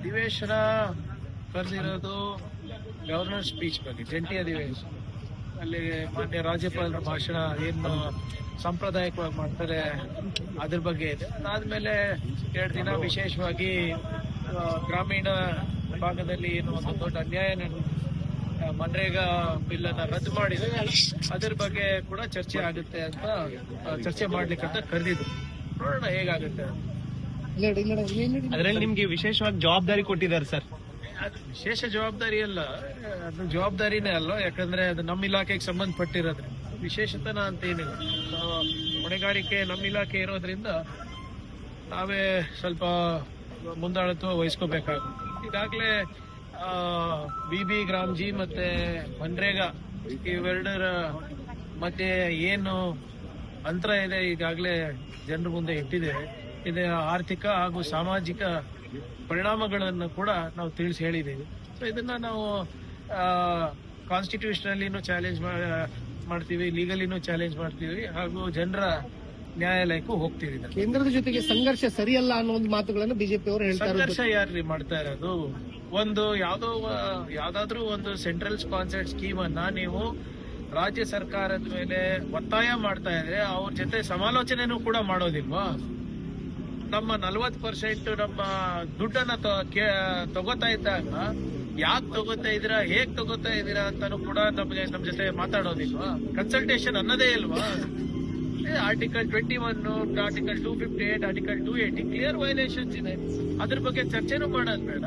ಅಧಿವೇಶನ ಕರೆದಿರೋದು governor speech ಬಗ್ಗೆ, ಜಂಟಿ ಅಧಿವೇಶನ. ಅಲ್ಲಿ ಮಾನ್ಯ ರಾಜ್ಯಪಾಲರ ಭಾಷಣ ಏನು ಸಾಂಪ್ರದಾಯಿಕವಾಗಿ ಮಾಡ್ತಾರೆ, ಅದ್ರ ಬಗ್ಗೆ ಇದೆ. ಅದಾದ್ಮೇಲೆ ಎರಡು ದಿನ ವಿಶೇಷವಾಗಿ ಗ್ರಾಮೀಣ ಭಾಗದಲ್ಲಿ ಏನು ಒಂದು ದೊಡ್ಡ ಅನ್ಯಾಯ ಮನ್ರೇಗಾ ಬಿಲ್ ಅನ್ನ ರದ್ದು ಮಾಡಿದೆ. ಅದ್ರ ಬಗ್ಗೆ ಕೂಡ ಚರ್ಚೆ ಆಗುತ್ತೆ ಅಂತ ಚರ್ಚೆ ಮಾಡ್ಲಿಕ್ಕೆ ಅಂತ ಕರೆದಿದ್ರು. ನೋಡೋಣ ಹೇಗಾಗುತ್ತೆ. ಅದ್ರಲ್ಲಿ ನಿಮ್ಗೆ ವಿಶೇಷವಾಗಿ ಜವಾಬ್ದಾರಿ ಕೊಟ್ಟಿದ್ದಾರೆ ಸರ್. ಅದು ವಿಶೇಷ ಜವಾಬ್ದಾರಿ ಅಲ್ಲ ಅದು ಜವಾಬ್ದಾರಿನೇ ಅಲ್ಲ ಯಾಕಂದ್ರೆ ಅದು ನಮ್ಮ ಇಲಾಖೆಗೆ ಸಂಬಂಧಪಟ್ಟಿರೋದ್ರಿಂದ. ವಿಶೇಷತನ ಅಂತ ಏನಿಲ್ಲ. ಹೊಣೆಗಾರಿಕೆ ನಮ್ಮ ಇಲಾಖೆ ಇರೋದ್ರಿಂದ ನಾವೇ ಸ್ವಲ್ಪ ಮುಂದಾಳತ್ವ ವಹಿಸ್ಕೋಬೇಕಾಗುತ್ತೆ. ಈಗಾಗಲೇ ಬಿ ಬಿ ಗ್ರಾಮ್ಜಿ ಮತ್ತೆ ಮನ್ರೇಗಾ ಇವೆರಡರ ಮತ್ತೆ ಏನು ಅಂತರ ಇದೆ ಈಗಾಗಲೇ ಜನರ ಮುಂದೆ ಇಟ್ಟಿದ್ದೇವೆ ಇದರ ಆರ್ಥಿಕ ಹಾಗೂ ಸಾಮಾಜಿಕ ಪರಿಣಾಮಗಳನ್ನು ಕೂಡ ನಾವು ತಿಳಿಸಿ ಹೇಳಿದ್ದೀವಿ. ಸೊ ಇದನ್ನು ನಾವು ಕಾನ್ಸ್ಟಿಟ್ಯೂಷನಲ್ಲಿನೂ ಚಾಲೆಂಜ್ ಮಾಡ್ತೀವಿ ಲೀಗಲಿನೂ ಚಾಲೆಂಜ್ ಮಾಡ್ತೀವಿ ಹಾಗೂ ಜನರ ನ್ಯಾಯಾಲಯಕ್ಕೂ ಹೋಗ್ತೀವಿ ಕೇಂದ್ರದ ಜೊತೆಗೆ ಸಂಘರ್ಷ ಸರಿಯಲ್ಲ ಅನ್ನೋ ಒಂದು ಮಾತುಗಳನ್ನು ಬಿಜೆಪಿ ಅವರು ಹೇಳ್ತಾರೆ ಸಂಘರ್ಷ ಯಾರ್ರಿ ಮಾಡ್ತಾ ಇರೋದು? ಒಂದು ಯಾವ್ದೋ ಯಾವ್ದಾದ್ರೂ ಒಂದು ಸೆಂಟ್ರಲ್ ಸ್ಪಾನ್ಸರ್ಡ್ ಸ್ಕೀಮ್ ಅನ್ನ ನೀವು ರಾಜ್ಯ ಸರ್ಕಾರದ ಮೇಲೆ ಒತ್ತಾಯ ಮಾಡ್ತಾ ಇದ್ರೆ ಅವ್ರ ಜೊತೆ ಸಮಾಲೋಚನೆನೂ ಕೂಡ ಮಾಡೋದಿಲ್ವಾ? ನಮ್ಮ ನಲ್ವತ್ ಪರ್ಸೆಂಟ್ ನಮ್ಮ ದುಡ್ಡನ್ನ ತಗೋತಾ ಇದ್ದಾಗ ಯಾಕೆ ತಗೋತಾ ಇದೀರಾ ಹೇಗ್ ತಗೋತಾ ಇದೀರಾ ಅಂತಾನು ಕೂಡ ನಮ್ಗೆ ನಮ್ ಜೊತೆ ಮಾತಾಡೋದಿಲ್ವಾ? ಕನ್ಸಲ್ಟೇಷನ್ ಅನ್ನೋದೇ ಇಲ್ವಾ? Article twenty one article two fifty eight article two eighty clear violations ಇದೆ. ಅದ್ರ ಬಗ್ಗೆ ಚರ್ಚೆನೂ ಮಾಡೋದ್ ಬೇಡ.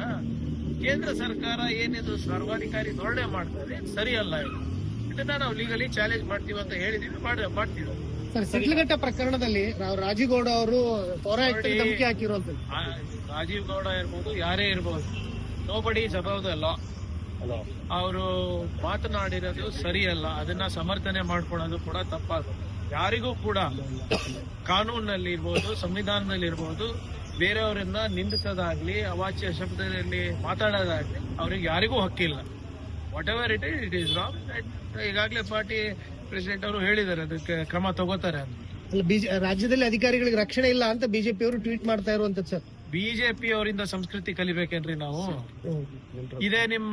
ಕೇಂದ್ರ ಸರ್ಕಾರ ಏನಿದು ಸರ್ವಾಧಿಕಾರಿ ಧೋರಣೆ ಮಾಡ್ತಾರೆ ಸರಿಯಲ್ಲ ಇದು. ಇದನ್ನ ನಾವು ಲೀಗಲಿ ಚಾಲೆಂಜ್ ಮಾಡ್ತೀವಿ ಅಂತ ಹೇಳಿದೀವಿ ಮಾಡ- ಮಾಡ್ತೀವಿ. ಸರ್ ಸಿಡ್ಲಘಟ್ಟ ಪ್ರಕರಣದಲ್ಲಿ ನಾವು ರಾಜೀಗೌಡ ಅವರು ಪೌರಾಯುಕ್ತ. ಧಮಕಿ ಹಾಕಿರುವಂತದ್ದು ಆ, ರಾಜೀವ್ ಗೌಡ ಇರ್ಬೋದು ಯಾರೇ ಇರ್ಬೋದು ನೋ ಬಡಿ ಅಲ್ಲ ಅಬೌವ್ ದ ಲಾ ಅವರು ಮಾತನಾಡಿರೋದು ಸರಿಯಲ್ಲ ಅದನ್ನ ಸಮರ್ಥನೆ ಮಾಡ್ಕೊಳ್ಳೋದು ಕೂಡ ತಪ್ಪಾಗುತ್ತೆ ಯಾರಿಗೂ ಕೂಡ ಕಾನೂನಲ್ಲಿ ಇರ್ಬೋದು ಸಂವಿಧಾನದಲ್ಲಿ ಇರ್ಬೋದು ಬೇರೆಯವರನ್ನ ನಿಂದಿಸೋದಾಗ್ಲಿ ಅವಾಚ್ಯ ಶಬ್ದದಲ್ಲಿ ಮಾತಾಡೋದಾಗ್ಲಿ ಅವ್ರಿಗೆ ಯಾರಿಗೂ ಹಕ್ಕಿಲ್ಲ. Whatever it is it is wrong ಈಗಾಗಲೇ ಪಾರ್ಟಿ ಪ್ರೆಸಿಡೆಂಟ್ ಅವರು ಹೇಳಿದ್ದಾರೆ ಅದಕ್ಕೆ ಕ್ರಮ ತಗೋತಾರೆ ಅಂತ. ಅಲ್ಲ ಬಿಜೆ ರಾಜ್ಯದಲ್ಲಿ ಅಧಿಕಾರಿಗಳಿಗೆ ರಕ್ಷಣೆ ಇಲ್ಲ ಅಂತ ಬಿಜೆಪಿ ಅವರು ಟ್ವೀಟ್ ಮಾಡ್ತಾ ಇರುವಂತದ್ದು ಸರ್. ಬಿಜೆಪಿ ಅವರಿಂದ ಸಂಸ್ಕೃತಿ ಕಲಿಬೇಕೇನ್ರಿ ನಾವು? ಇದೇ ನಿಮ್ಮ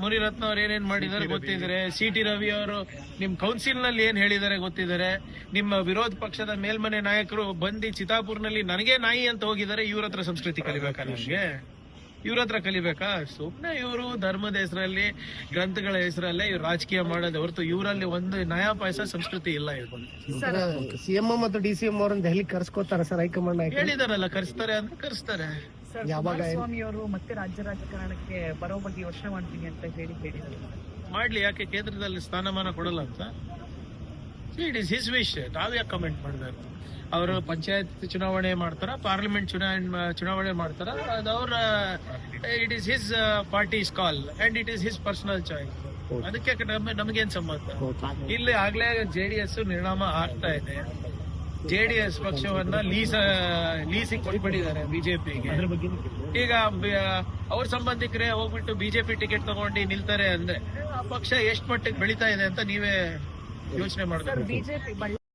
ಮುನಿರತ್ನ ಅವ್ರು ಏನೇನ್ ಮಾಡಿದಾರೆ ಗೊತ್ತಿದ್ರೆ ಸಿ ಟಿ ರವಿ ಅವರು ನಿಮ್ ಕೌನ್ಸಿಲ್ನಲ್ಲಿ ಏನ್ ಹೇಳಿದ್ದಾರೆ ಗೊತ್ತಿದ್ದಾರೆ ನಿಮ್ಮ ವಿರೋಧ ಪಕ್ಷದ ಮೇಲ್ಮನೆ ನಾಯಕರು ಬಂದು ಚಿತಾಪುರ್ನಲ್ಲಿ ನನಗೆ ನಾಯಿ ಅಂತ ಹೋಗಿದ್ದಾರೆ ಇವ್ರ ಹತ್ರ ಸಂಸ್ಕೃತಿ ಕಲಿಬೇಕಾ ನಮ್ಗೆ? ಇವ್ರ ಹತ್ರ ಕಲಿಬೇಕಾ? ಸುಮ್ನೆ ಇವರು ಧರ್ಮದ ಹೆಸರಲ್ಲಿ ಗ್ರಂಥಗಳ ಹೆಸರಲ್ಲೇ ಇವ್ರು ರಾಜಕೀಯ ಮಾಡೋದೇ ಹೊರತು ಇವರಲ್ಲಿ ಒಂದು ನಯಾಪಾಯಸ ಸಂಸ್ಕೃತಿ ಇಲ್ಲ ಇವ್ರು ಸಿಎಂ ಮತ್ತು ಡಿ ಸಿಎಂ ಅವರನ್ನು ಅವರನ್ನ ದೆಹಲಿ ಕರ್ಸ್ಕೋತಾರ ಸರ್ ಹೈಕಮಾಂಡ್ ಹೇಳಿದಾರಲ್ಲ ಕರ್ಸ್ತಾರೆ ಅಂದ್ರೆ ಕರ್ಸ್ತಾರೆ. ಯಾವಾಗ? ಏನು? ಅವರು ಮತ್ತೆ ರಾಜ್ಯ ರಾಜಕಾರಣಕ್ಕೆ ಬರೋ ಬಗ್ಗೆ ಯೋಚನೆ ಮಾಡ್ತೀನಿ ಅಂತ ಹೇಳಿ ಹೇಳಿದರು ಮಾಡ್ಲಿ ಯಾಕೆ ಕೇಂದ್ರದಲ್ಲಿ ಸ್ಥಾನಮಾನ ಕೊಡಲ್ಲ ಅಂತ? ಇಟ್ ಇಸ್ ಹಿಸ್ ವಿಶ್ ನಾವ್ಯಾಕೆ ಕಮೆಂಟ್ ಮಾಡಬೇಕು? ಅವರು ಪಂಚಾಯತ್ ಚುನಾವಣೆ ಮಾಡ್ತಾರ ಪಾರ್ಲಿಮೆಂಟ್ ಚುನಾವಣೆ ಚುನಾವಣೆ ಮಾಡ್ತಾರ? ಅದು ಅವ್ರ it is his party's call and it is his personal choice ಅದಕ್ಕೆ ನಮ್- ನಮಗೇನ್ ಸಂಬಂಧ? ಇಲ್ಲಿ ಆಗ್ಲೇ ಜೆ ಡಿ ಎಸ್ ನಿರ್ಣಾಮ ಆಗ್ತಾ ಇದೆ. ಜೆಡಿಎಸ್ ಪಕ್ಷವನ್ನ ಲೀಸ್ ಲೀಸಿಗೆ ಕೊಟ್ಬಿಟ್ಟಿದ್ದಾರೆ ಬಿಜೆಪಿಗೆ ಈಗ ಅವ್ರ ಸಂಬಂಧಿಕರೇ ಹೋಗ್ಬಿಟ್ಟು ಬಿಜೆಪಿ ಟಿಕೆಟ್ ತಗೊಂಡು ನಿಲ್ತಾರೆ ಅಂದ್ರೆ ಆ ಪಕ್ಷ ಎಷ್ಟ್ ಮಟ್ಟಿಗೆ ಬೆಳಿತಾ ಇದೆ ಅಂತ ನೀವೇ ಯೋಚನೆ ಸರ್ ಮಾಡ್ಬೇಕು ಬಿಜೆಪಿ ಬಳ್ಳಾರಿ